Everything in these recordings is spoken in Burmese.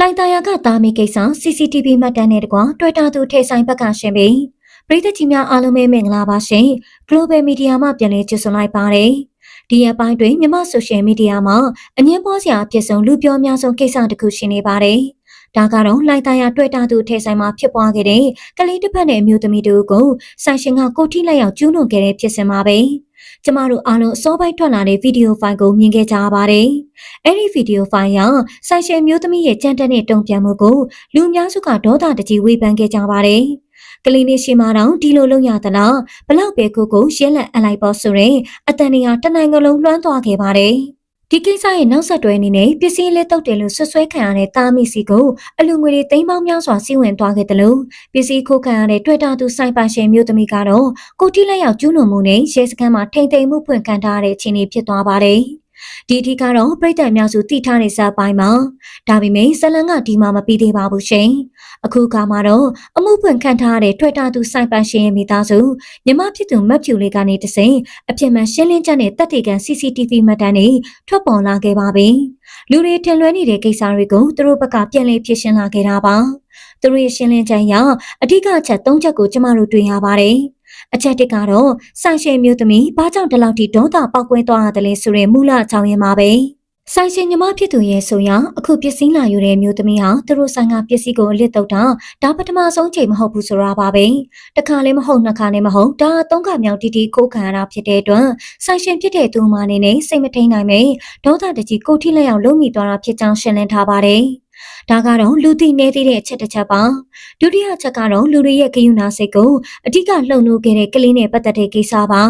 လှိုင်သာယာကတာမီကိစ္စ CCTV မှတ်တမ်းနဲ့တကွတွေ့တာသူထိဆိုင်ဘက်ကရှင်ပြီးပြည်သက်ကြီးများအားလုံးပဲမင်္ဂလာပါရှင် Global Media မှပြန်လည်ကြိုဆိုလိုက်ပါတယ်ဒီအပိုင်းတွင်မြမဆိုရှယ်မီဒီယာမှာအငင်းပွားစရာအဖြစ်ဆုံးလူပြောများဆုံးကိစ္စတစ်ခုရှိနေပါတယ်ဒါကတော့လှိုင်သာယာတွေ့တာသူထိဆိုင်မှာဖြစ်ပွားခဲ့တဲ့ကလေးတစ်ဖက်နဲ့အမျိုးသမီးတို့ကိုဆိုင်ရှင်ကကိုထိလက်ရောက်ကျူးလွန်ခဲ့တဲ့ဖြစ်စဉ်ပါပဲကျမတို့အားလုံးအစောပိုင်းထွက်လာတဲ့ဗီဒီယိုဖိုင်ကိုမြင်ခဲ့ကြပါတယ်။ အဲ့ဒီဗီဒီယိုဖိုင်ရဆိုင်ရှင်မျိုးသမီးရဲ့ကြမ်းတက်တဲ့တုံ့ပြန်မှုကိုလူအများစုကဒေါသတကြီးဝေဖန်ခဲ့ကြပါတယ်။ကလေးလေးရှိမှတော့ဒီလိုလုပ်ရသလားဘလောက်ပဲကိုကိုရဲလက်အလိုက်ပေါ်ဆိုရင်အတန်နေဟာတနိုင်ငံလုံးလွှမ်းသွားခဲ့ပါတယ်။ဒီကိစ္စရဲ့နောက်ဆက်တွဲအနေနဲ့ပစ္စည်းလေးတုတ်တယ်လို့ဆွဆွဲခံရတဲ့တာမီစီကိုအလူငွေတွေသိမ်းပေါင်းများစွာစီးဝင်သွားခဲ့တယ်လို့ပစ္စည်းခိုးခံရတဲ့တွေ့တာသူစိုက်ပါရှင်မျိုးသမီးကတော့ကိုတိလက်ရောက်ကျူးလွန်မှုနဲ့ရဲစခန်းမှာထိမ့်သိမ်းမှုဖွင့်ခံထားရတဲ့အခြေအနေဖြစ်သွားပါတယ်။ ဒီအထိကတော့ပြည်သက်အများစုတည်ထားနေစပိုင်းမှာဒါပေမဲ့ဇလန်ကဒီမှာမပြီးသေးပါဘူးရှင်အခုကမှတော့အမှုဖွင့်ခံထားတဲ့ထွက်တာသူစိုက်ပန်ရှင်ရဲ့မိသားစုမြမဖြစ်သူမက်ဖြူလေးကနေတစိအပြစ်မှန်ရှင်းလင်းချက်နဲ့တပ်တေကန် CCTV မှတ်တမ်းတွေထွက်ပေါ်လာခဲ့ပါပြီလူတွေထင်လွဲနေတဲ့ကိစ္စတွေကိုသူတို့ဘက်ကပြန်လည်ဖြေရှင်းလာခဲ့တာပါသူတို့ရဲ့ရှင်းလင်းချက်အရအဓိကအချက်၃ချက်ကိုကျမတို့တွေ့ရပါတယ်။ အချက်တစ်ကတော့ဆိုင်ရှင်မျိုးသမီးဘာကြောင့်ဒီလောက်ထိဒေါသပေါက်ကွဲသွားရတယ်လဲဆိုတဲ့မူလအကြောင်းရင်းပါပဲဆိုင်ရှင်ညီမဖြစ်သူရဲ့ဆိုရင်အခုပစ္စည်းလာယူတဲ့မျိုးသမီးဟာသူတို့ဆိုင်ကပစ္စည်းကိုအလစ်တုတ်တာဒါပထမဆုံးချိန်မဟုတ်ဘူးဆိုတာပါပဲတစ်ခါလည်းမဟုတ်နှစ်ခါလည်းမဟုတ်ဒါသုံးခါမြောက်တီတီခိုးခံရတာဖြစ်တဲ့အတွက်ဆိုင်ရှင်ဖြစ်တဲ့သူမအနေနဲ့စိတ်မထိန်နိုင်ပဲဒေါသတကြီးကိုထိလက်အောင်လုံးမိသွားတာဖြစ်ကြောင်းရှင်းလင်းထားပါတယ် ဒါကတော့လူသိနေသေးတဲ့အချက်တစ်ချက်ပါဒုတိယအချက်ကတော့လူတွေရဲ့ဂယုဏစိတ်ကိုအဓိကလှုံ့လို့ခဲ့တဲ့ကလေးနဲ့ပတ်သက်တဲ့ကိစ္စပါ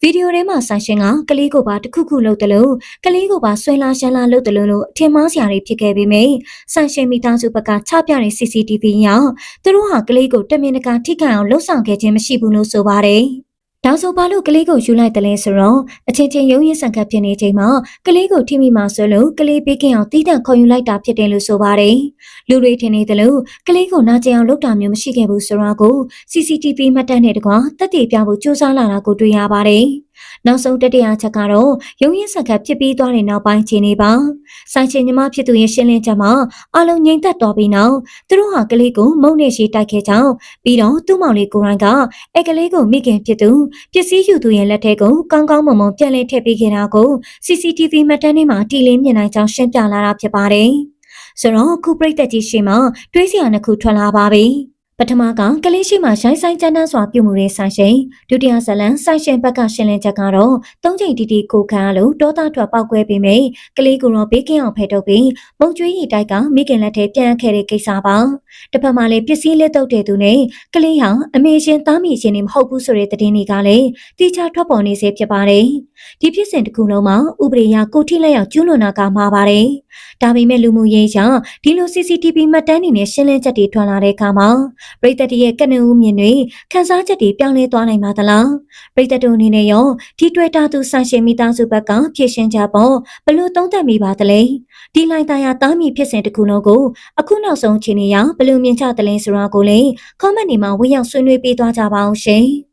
ဗီဒီယိုထဲမှာဆိုင်ရှင်ကကလေးကိုပါတခုခုလုပ်တယ်လို့ကလေးကိုပါဆွဲလာရှမ်းလာလုပ်တယ်လို့အထင်မှားစရာတွေဖြစ်ခဲ့ပေမယ့်ဆိုင်ရှင်မိသားစုဘက်ကချပြတဲ့ CCTV ရောက်သူတို့ဟာကလေးကိုတမင်တကာထိခိုက်အောင်လှုပ်ဆောင်ခဲ့ခြင်းမရှိဘူးလို့ဆိုပါတယ် နောက်ဆုံးပါလို့ကလေးကိုယူလိုက်တယ်လဲဆိုတော့အချင်းချင်းရုံးရင်းဆန်ခတ်ဖြစ်နေချိန်မှာကလေးကိုထိမိမှဆိုလို့ကလေးပေးကင်းအောင်တီးတန့်ခေါ်ယူလိုက်တာဖြစ်တယ်လို့ဆိုပါတယ်။လူတွေထင်နေတယ်လို့ကလေးကိုနာကျင်အောင်လုပ်တာမျိုးမရှိခဲ့ဘူးဆိုတော့ကို CCTV မှတ်တမ်းနဲ့တကွာတက်တည်ပြဖို့စူးစမ်းလာတာကိုတွေ့ရပါတယ်။ နောက်ဆုံးတတိယချက်ကတော့ရုံရင်းဆက်ကဖြစ်ပြီးသွားတဲ့နောက်ပိုင်းခြေနေပါဆိုင်ချင်းညီမဖြစ်သူရဲ့ရှင်းလင်းချက်မှာအလုံးငိမ့်သက်သွားပြီးနောက်သူတို့ဟာကလေးကိုမုံနဲ့ရှိတိုက်ခဲ့ကြောင်းပြီးတော့သူ့မောင်လေးကိုရိုင်းကအဲကလေးကိုမိခင်ဖြစ်သူပစ္စည်းယူသူရဲ့လက်ထဲကိုကောင်းကောင်းမွန်မွန်ပြန်လည်ထည့်ပေးခဲ့တာကို CCTV မှတ်တမ်းထဲမှာတီလင်းမြင်နိုင်ကြောင်းရှင်းပြလာတာဖြစ်ပါတယ်ဆိုတော့ခုပြိတက်ကြီးရှိမှတွေးစရာနှစ်ခုထွက်လာပါပြီ။ ပထမကကလေးရှိမှရိုင်းဆိုင်ကျန်းတန်းစွာပြုမှုတဲ့ဆိုင်ရှင်ဒုတိယဇလန်ဆိုင်ရှင်ဘက်ကရှင်းလင်းချက်ကတော့သုံးချိန်တီတီကိုခံရလို့ဒေါသထွက်ပောက်ကွဲပြီးမိကလေးကိုတော့ဘေးကင်းအောင်ဖယ်ထုတ်ပြီးမုံကျွေးရီတိုက်ကမိခင်လက်ထဲပြန်ခဲ့တဲ့ကိစ္စပါတစ်ဖက်မှာလည်းပစ္စည်းလက်တုပ်တဲ့သူနဲ့ကလေးဟာအမေရှင်သားမိရှင်နေမဟုတ်ဘူးဆိုတဲ့သတင်းတွေကလည်းတိကျထွက်ပေါ်နေစေဖြစ်ပါတယ် ဒီဖြစ်စဉ်တစ်ခုလုံးမှာဥပဒေအရကိုထိလက်ရောက်ကျူးလွန်တာကမှာပါတယ်ဒါပေမဲ့လူမှုရေးကြောင့်ဒီလို CCTV မှတ်တမ်းတွေနဲ့ရှင်းလင်းချက်တွေထွက်လာတဲ့အခါမှာပရိသတ်ရဲ့ကနဦးမြင်တွေခန်းစားချက်တွေပြောင်းလဲသွားနိုင်ပါသလားပရိသတ်တို့အနေနဲ့ရောဒီတွေ့တာသူဆိုင်ရှင်မိသားစုဘက်ကဖြည့်ရှင်းကြပေါ့ဘလို့သုံးသပ်မိပါသလဲဒီလိုက်သားရတားမိဖြစ်စဉ်တစ်ခုလုံးကိုအခုနောက်ဆုံးအချိန်အရဘလို့မြင်ကြသလဲဆိုတာကိုလည်း comment တွေမှာဝင်ရောက်ဆွေးနွေးပေးသွားကြပါအောင်ရှင်